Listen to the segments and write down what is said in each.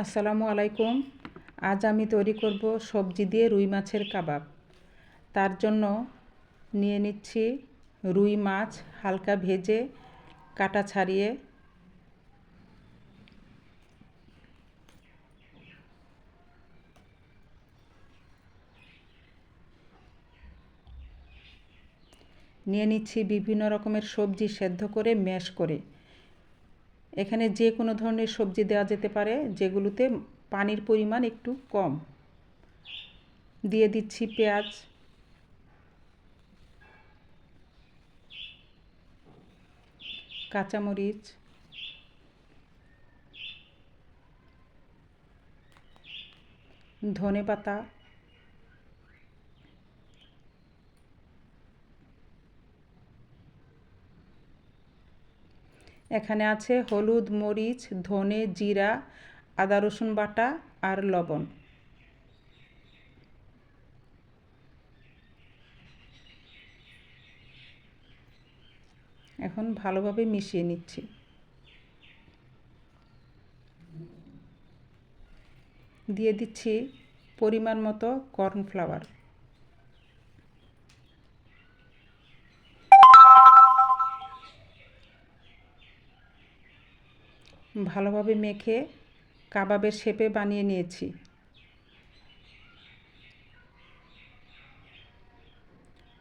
আসসালামু আলাইকুম। আজ আমি তৈরি করব সবজি দিয়ে রুই মাছের কাবাব। তার জন্য নিয়ে নিচ্ছি রুই মাছ হালকা ভেজে কাটা ছাড়িয়ে। নিয়ে নিচ্ছি বিভিন্ন রকমের সবজি সেদ্ধ করে, ম্যাশ করে। এখানে যে কোনো ধরনের সবজি দেওয়া যেতে পারে, যেগুলোতে পানির পরিমাণ একটু কম। দিয়ে দিচ্ছি পেঁয়াজ। কাঁচামরিচ। ধনে পাতা এখানে আছে হলুদ, মরিচ, ধনে, জিরা, আদা, রসুন বাটা আর লবণ। এখন ভালোভাবে মিশিয়ে নিচ্ছি। দিয়ে দিচ্ছি পরিমাণ মতো কর্নফ্লাওয়ার ভালোভাবে মেখে কাবাবের শেপে বানিয়ে নিয়েছি।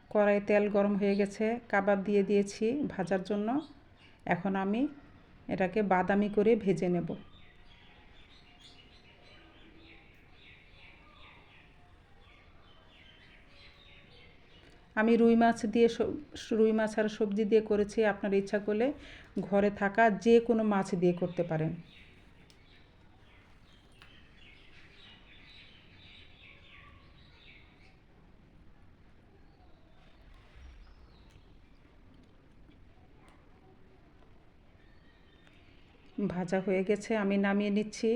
কড়াই তেল গরম হয়ে গেছে, কাবাব দিয়ে দিয়েছি ভাজার জন্য। এখন আমি এটাকে বাদামি করে ভেজে নেব। আমি রুই মাছ দিয়ে রুই মাছ আর সবজি দিয়ে করেছি। আপনার ইচ্ছা করলে ঘরে থাকা যে কোনো মাছ দিয়ে করতে পারেন। ভাজা হয়ে গেছে, আমি নামিয়ে নিচ্ছি।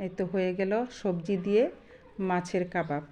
এই তো হয়ে গেল সবজি দিয়ে মাছের কাবাব।